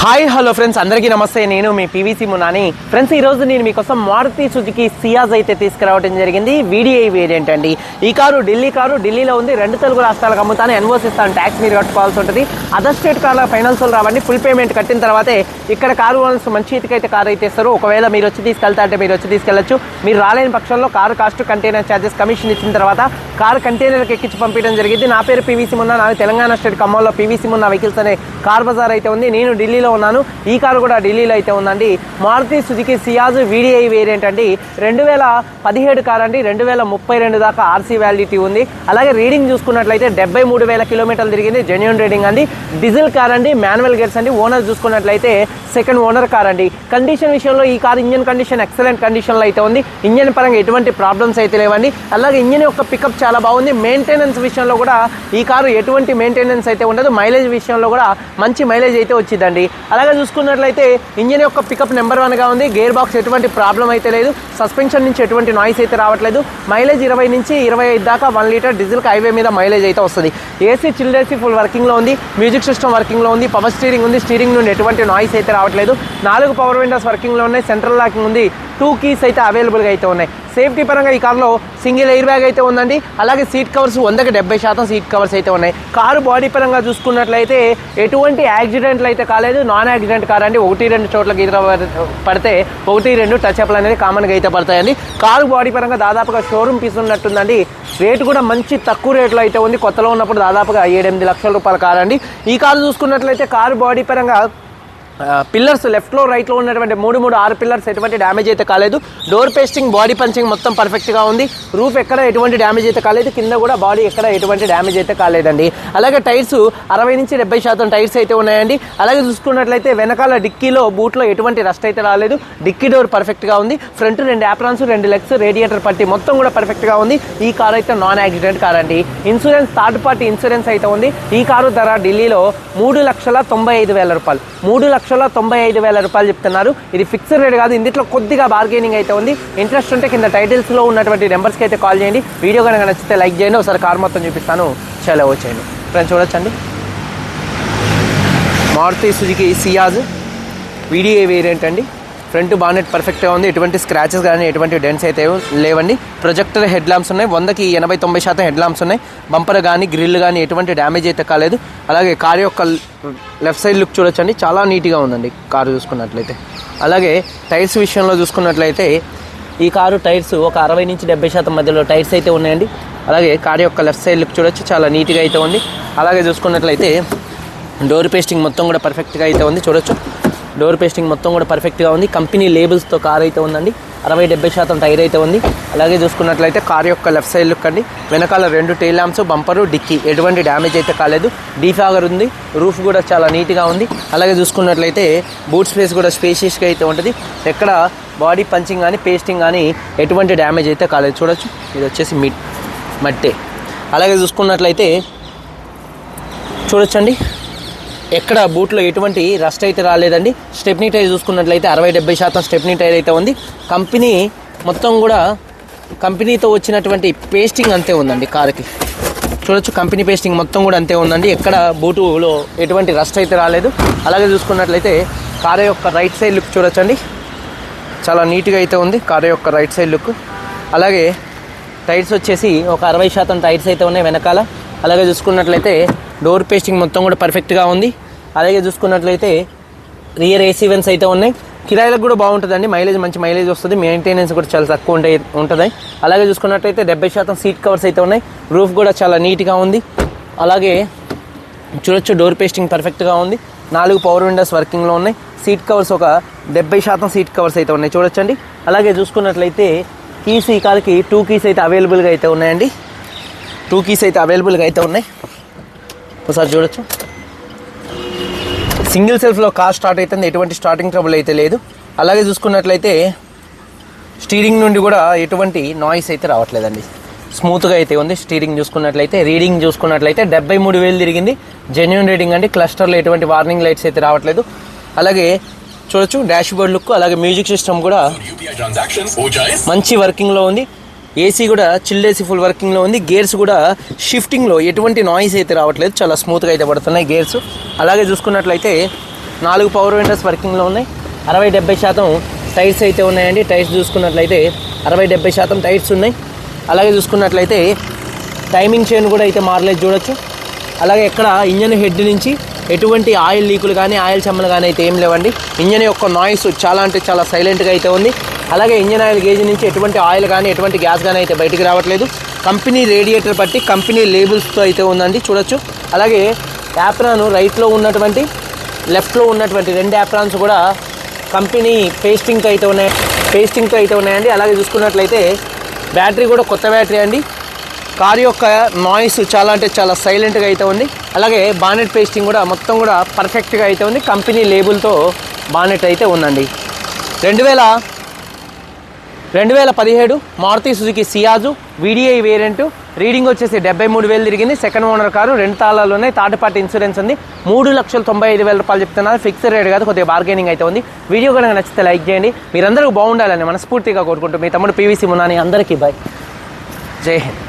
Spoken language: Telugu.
Hi hello friends. అందరికీ నమస్తే. నేను మీ పీవీసీ మునాని. ఫ్రెండ్స్ ఈ రోజు నేను మీకోసం మారుతి సుజుకి సియాజ్ అయితే తీసుకురావడం జరిగింది. వీడిఐ వేరియంట్ అండి. ఈ కారు ఢిల్లీ కారు. ఢిల్లీలో ఉంది. రెండు తెలుగు రాష్ట్రాలకు అమ్ముతాను. ఎన్ఓస్ ఇస్తాను ట్యాక్స్ మీరు కట్టుకోవాల్సి ఉంటుంది. అదర్ స్టేట్ కార్ల ఫైనాన్షియల్ రావండి. ఫుల్ పేమెంట్ కట్టిన తర్వాతే ఇక్కడ కారు ఓనర్స్ మంచి ఇటుకైతే కారు అయితే ఇస్తారు. ఒకవేళ మీరు వచ్చి తీసుకెళ్తా అంటే మీరు వచ్చి తీసుకెళ్ళచ్చు. మీరు రాలేని పక్షంలో car cost container charges commission ఇచ్చిన తర్వాత కారు కంటైనర్కి ఎక్కించి పంపించడం జరిగింది. నా పేరు పీవీసీ మున్నా. నాది తెలంగాణ స్టేట్ ఖమ్మంలో పీవీసీ మున్నా వెహికల్స్ అనే కార్ బజార్ అయితే ఉంది. నేను ఢిల్లీలో ఉన్నాను. ఈ కారు కూడా ఢిల్లీలో అయితే ఉందండి. Maruti Suzuki Ciaz VDI variant అండి. రెండు వేల పదిహేడు కార్ అండి. రెండు వేల ముప్పై రెండు దాకా ఆర్సీ వ్యాలిడిటీ ఉంది. అలాగే రీడింగ్ చూసుకున్నట్లయితే డెబ్బై మూడు వేల కిలోమీటర్లు తిరిగింది. జెన్యున్ రీడింగ్ అండి. డీజిల్ కార్ అండి. మాన్యువల్ గేర్స్ అండి. ఓనర్ చూసుకున్నట్లయితే సెకండ్ ఓనర్ కార్ అండి. కండిషన్ విషయంలో ఈ కార్ ఇంజన్ కండిషన్ ఎక్సలెంట్ కండిషన్లో అయితే ఉంది. ఇంజన్ పరంగా ఎటువంటి ప్రాబ్లమ్స్ అయితే లేవండి. అలాగే ఇంజన్ యొక్క పికప్ చాలా బాగుంది. మెయింటెనెన్స్ విషయంలో కూడా ఈ కారు ఎటువంటి మెయింటెనెన్స్ అయితే ఉండదు. మైలేజ్ విషయంలో కూడా మంచి మైలేజ్ అయితే వచ్చిందండి. అలాగే చూసుకున్నట్లయితే ఇంజన్ యొక్క పికప్ నెంబర్ వన్గా ఉంది. గేర్ బాక్స్ ఎటువంటి ప్రాబ్లం అయితే లేదు. సస్పెన్షన్ నుంచి ఎటువంటి నాయిస్ అయితే రావట్లేదు. మైలేజ్ ఇరవై నుంచి ఇరవై ఐదు దాకా వన్ లీటర్ డీజిల్కి హైవే మీద మైలేజ్ అయితే వస్తుంది. ఏసీ చిల్డ్ ఏసీ ఫుల్ వర్కింగ్లో ఉంది. మ్యూజిక్ సిస్టమ్ వర్కింగ్లో ఉంది. పవర్ స్టీరింగ్ ఉంది. స్టీరింగ్ నుండి ఎటువంటి నాయిస్ అయితే రావట్లేదు. నాలుగు పవర్ విండోస్ వర్కింగ్లో ఉన్నాయి. సెంట్రల్ లాకింగ్ ఉంది. టూ కీస్ అయితే అవైలబుల్గా అయితే ఉన్నాయి. సేఫ్టీ పరంగా ఈ కార్లో సింగిల్ ఎయిర్ బ్యాగ్ అయితే ఉందండి. అలాగే సీట్ కవర్స్ వందకి డెబ్బై శాతం సీట్ కవర్స్ అయితే ఉన్నాయి. కారు బాడీ పరంగా చూసుకున్నట్లయితే ఎటువంటి యాక్సిడెంట్లు అయితే కాలేదు. నాన్ యాక్సిడెంట్ కార్ అండి. ఒకటి రెండు చోట్ల గీత పడితే ఒకటి రెండు టచ్ అప్లు అనేది కామన్గా అయితే పడతాయండి. కారు బాడీ పరంగా దాదాపుగా షోరూమ్ పీస్ ఉన్నట్టుందండి. రేటు కూడా మంచి తక్కువ రేట్లో అయితే ఉంది. కొత్తలో ఉన్నప్పుడు దాదాపుగా ఏడెనిమిది లక్షల రూపాయల కారు అండి. ఈ కారు చూసుకున్నట్లయితే కారు బాడీ పరంగా పిల్లర్స్ లెఫ్ట్లో రైట్లో ఉన్నటువంటి మూడు మూడు ఆరు పిల్లర్స్ ఎటువంటి డ్యామేజ్ అయితే కాలేదు. డోర్ పేస్టింగ్ బాడీ పంచింగ్ మొత్తం పర్ఫెక్ట్గా ఉంది. రూఫ్ ఎక్కడ ఎటువంటి డ్యామేజ్ అయితే కాలేదు. కింద కూడా బాడీ ఎక్కడ ఎటువంటి డ్యామేజ్ అయితే కాలేదండి. అలాగే టైర్స్ అరవై నుంచి డెబ్బై శాతం టైర్స్ అయితే ఉన్నాయండి. అలాగే చూసుకున్నట్లయితే వెనకాల డిక్కీలో బూట్లో ఎటువంటి రస్ట్ అయితే రాలేదు. డిక్కీ డోర్ పర్ఫెక్ట్గా ఉంది. ఫ్రంట్ రెండు యాప్రాన్స్ రెండు లెగ్స్ రేడియేటర్ పట్టి మొత్తం కూడా పర్ఫెక్ట్గా ఉంది. ఈ కార్ అయితే నాన్ యాక్సిడెంట్ కార్ అండి. ఇన్సూరెన్స్ థర్డ్ పార్టీ ఇన్సూరెన్స్ అయితే ఉంది. ఈ కారు ధర ఢిల్లీలో మూడు లక్షల తొంభై ఐదు వేల రూపాయలు. మూడు లక్షల తొంభై ఐదు వేల రూపాయలు చెప్తున్నారు. ఇది ఫిక్స్డ్ రేట్ కాదు ఇందులో కొద్దిగా బార్గెనింగ్ అయితే ఉంది. ఇంట్రెస్ట్ ఉంటే కింద టైటిల్స్లో ఉన్నటువంటి నెంబర్స్కి అయితే కాల్ చేయండి. వీడియో కనుక నచ్చితే లైక్ చేయండి. ఒకసారి కార్ మొత్తం చూపిస్తాను. చాలా వచ్చేయండి ఫ్రెండ్స్ చూడొచ్చండి. Maruti Suzuki Ciaz. Video variant అండి? ఫ్రంట్ బానెట్ పర్ఫెక్ట్గా ఉంది. ఎటువంటి స్క్రాచెస్ కానీ ఎటువంటి డెన్స్ అయితే లేవండి. ప్రొజెక్టర్ హెడ్ ల్యాంప్స్ ఉన్నాయి. వందకి ఎనభై తొంభై శాతం హెడ్ ల్యాంప్స్ ఉన్నాయి. బంపర్ కానీ గ్రిల్ కానీ ఎటువంటి డ్యామేజ్ అయితే కాలేదు. అలాగే కార్ యొక్క లెఫ్ట్ సైడ్ లుక్ చూడొచ్చండి. చాలా నీట్గా ఉందండి కారు చూసుకున్నట్లయితే. అలాగే టైర్స్ విషయంలో చూసుకున్నట్లయితే ఈ కారు టైర్స్ ఒక అరవై నుంచి డెబ్బై శాతం మధ్యలో టైర్స్ అయితే ఉన్నాయండి. అలాగే కారు యొక్క లెఫ్ట్ సైడ్ లుక్ చూడొచ్చు. చాలా నీట్గా అయితే ఉంది. అలాగే చూసుకున్నట్లయితే డోర్ పేస్టింగ్ మొత్తం కూడా పర్ఫెక్ట్గా అయితే ఉంది. చూడొచ్చు. డోర్ పేస్టింగ్ మొత్తం కూడా పర్ఫెక్ట్గా ఉంది. కంపెనీ లేబుల్స్తో కార్ అయితే ఉందండి. అరవై డెబ్బై శాతం టైర్ అయితే ఉంది. అలాగే చూసుకున్నట్లయితే కార్ యొక్క లెఫ్ట్ సైడ్ లుక్ అండి. వెనకాల రెండు టైల్ ల్యాంప్స్ బంపరు డిక్కీ. ఎటువంటి డ్యామేజ్ అయితే కాలేదు. డీఫాగర్ ఉంది. రూఫ్ కూడా చాలా నీట్గా ఉంది. అలాగే చూసుకున్నట్లయితే బూట్ స్పేస్ కూడా స్పేషియస్గా అయితే ఉంటుంది. ఎక్కడ బాడీ పంచింగ్ కానీ పేస్టింగ్ కానీ ఎటువంటి డ్యామేజ్ అయితే కాలేదు. చూడొచ్చు. ఇది వచ్చేసి మిడ్ మట్టే అలాగే చూసుకున్నట్లయితే చూడొచ్చండి. ఎక్కడ బూట్లో ఎటువంటి రస్ట్ అయితే రాలేదండి. స్టెప్నీ టైర్ చూసుకున్నట్లయితే అరవై డెబ్బై శాతం స్టెప్నీ టైర్ అయితే ఉంది. కంపెనీ మొత్తం కూడా కంపెనీతో వచ్చినటువంటి పేస్టింగ్ అంతే ఉందండి కార్కి. చూడొచ్చు కంపెనీ పేస్టింగ్ మొత్తం కూడా అంతే ఉందండి. ఎక్కడ బూటులో ఎటువంటి రస్ట్ అయితే రాలేదు. అలాగే చూసుకున్నట్లయితే కారు యొక్క రైట్ సైడ్ లుక్ చూడొచ్చండి. చాలా నీట్గా అయితే ఉంది కారు యొక్క రైట్ సైడ్ లుక్. అలాగే టైర్స్ వచ్చేసి ఒక అరవై శాతం టైర్స్ అయితే ఉన్నాయి వెనకాల. అలాగే చూసుకున్నట్లయితే డోర్ పేస్టింగ్ మొత్తం కూడా పర్ఫెక్ట్గా ఉంది. అలాగే చూసుకున్నట్లయితే రియర్ ఏసీ వెన్స్ అయితే ఉన్నాయి. కిరాయిలకు కూడా బాగుంటుందండి. మైలేజ్ మంచి మైలేజ్ వస్తుంది. మెయింటెనెన్స్ కూడా చాలా తక్కువ ఉంటాయి ఉంటుంది. అలాగే చూసుకున్నట్లయితే డెబ్బై శాతం సీట్ కవర్స్ అయితే ఉన్నాయి. రూఫ్ కూడా చాలా నీట్గా ఉంది. అలాగే చూడొచ్చు డోర్ పేస్టింగ్ పర్ఫెక్ట్గా ఉంది. నాలుగు పవర్ విండోస్ వర్కింగ్లో ఉన్నాయి. సీట్ కవర్స్ ఒక డెబ్బై శాతం సీట్ కవర్స్ అయితే ఉన్నాయి. చూడొచ్చండి. అలాగే చూసుకున్నట్లయితే కీస్ ఈ కాలకి టూ కీస్ అయితే అవైలబుల్గా అయితే ఉన్నాయండి. టూ కీస్ అయితే అవైలబుల్గా అయితే ఉన్నాయి. ఒకసారి చూడొచ్చు. సింగిల్ సెల్ఫ్లో కార్ స్టార్ట్ అవుతుంది ఎటువంటి స్టార్టింగ్ ట్రబుల్ అయితే లేదు. అలాగే చూసుకున్నట్లయితే స్టీరింగ్ నుండి కూడా ఎటువంటి నాయిస్ అయితే రావట్లేదండి. స్మూత్గా అయితే ఉంది. స్టీరింగ్ చూసుకున్నట్లయితే రీడింగ్ చూసుకున్నట్లయితే డెబ్బై మూడు వేలు తిరిగింది. జెన్యున్ రీడింగ్ అండి. క్లస్టర్లో ఎటువంటి వార్నింగ్ లైట్స్ అయితే రావట్లేదు. అలాగే చూడొచ్చు డాష్ బోర్డ్ లుక్ అలాగే మ్యూజిక్ సిస్టమ్ కూడా మంచి వర్కింగ్లో ఉంది. ఏసీ కూడా చిల్డ్ ఏసీ ఫుల్ వర్కింగ్లో ఉంది. గేర్స్ కూడా షిఫ్టింగ్లో ఎటువంటి నాయిస్ అయితే రావట్లేదు. చాలా స్మూత్గా అయితే పడుతున్నాయి గేర్స్. అలాగే చూసుకున్నట్లయితే నాలుగు పవర్ విండోస్ వర్కింగ్లో ఉన్నాయి. అరవై డెబ్బై శాతం టైర్స్ అయితే ఉన్నాయండి. టైర్స్ చూసుకున్నట్లయితే అరవై డెబ్బై శాతం టైర్స్ ఉన్నాయి. అలాగే చూసుకున్నట్లయితే టైమింగ్ చైన్ కూడా అయితే మారలేదు చూడొచ్చు. అలాగే ఇక్కడ ఇంజన్ హెడ్ నుంచి ఎటువంటి ఆయిల్ లీకులు కానీ ఆయిల్ చెమ్మలు కానీ అయితే ఏం లేవండి. ఇంజన్ యొక్క నాయిస్ చాలా అంటే చాలా సైలెంట్గా అయితే ఉంది. అలాగే ఇంజన్ ఆయిల్ గేజ్ నుంచి ఎటువంటి ఆయిల్ కానీ ఎటువంటి గ్యాస్ కానీ అయితే బయటికి రావట్లేదు. కంపెనీ రేడియేటర్ బట్టి కంపెనీ లేబుల్స్తో అయితే ఉందండి చూడొచ్చు. అలాగే యాప్రాన్ రైట్లో ఉన్నటువంటి లెఫ్ట్లో ఉన్నటువంటి రెండు యాప్రాన్స్ కూడా కంపెనీ పేస్టింగ్తో అయితే ఉన్నాయి పేస్టింగ్తో అయితే ఉన్నాయండి. అలాగే చూసుకున్నట్లయితే బ్యాటరీ కూడా కొత్త బ్యాటరీ అండి. కార్ యొక్క నాయిస్ చాలా అంటే చాలా సైలెంట్గా అయితే ఉంది. అలాగే బానెట్ పేస్టింగ్ కూడా మొత్తం కూడా పర్ఫెక్ట్గా అయితే ఉంది. కంపెనీ లేబుల్తో బానెట్ అయితే ఉందండి. రెండు వేల రెండు వేల పదిహేడు Maruti Suzuki Ciaz VDI variant. Reading వచ్చేసి డెబ్బై మూడు వేలు తిరిగింది. సెకండ్ ఓనర్ కారు రెండు తాళాలు ఉన్నాయి థర్డ్ పార్టీ ఇన్సూరెన్స్ ఉంది. మూడు లక్షల తొంభై ఐదు వేల రూపాయలు చెప్తున్నారు. ఫిక్స్డ్ రేట్ కాదు కొద్దిగా బార్గెనింగ్ అయితే ఉంది. వీడియో కనుక నచ్చితే లైక్ చేయండి. మీరందరూ బాగుండాలని మనస్ఫూర్తిగా కోరుకుంటూ మీ తమ్ముడు పీవీసీ మునాని అందరికీ బాయ్ జై హింద్.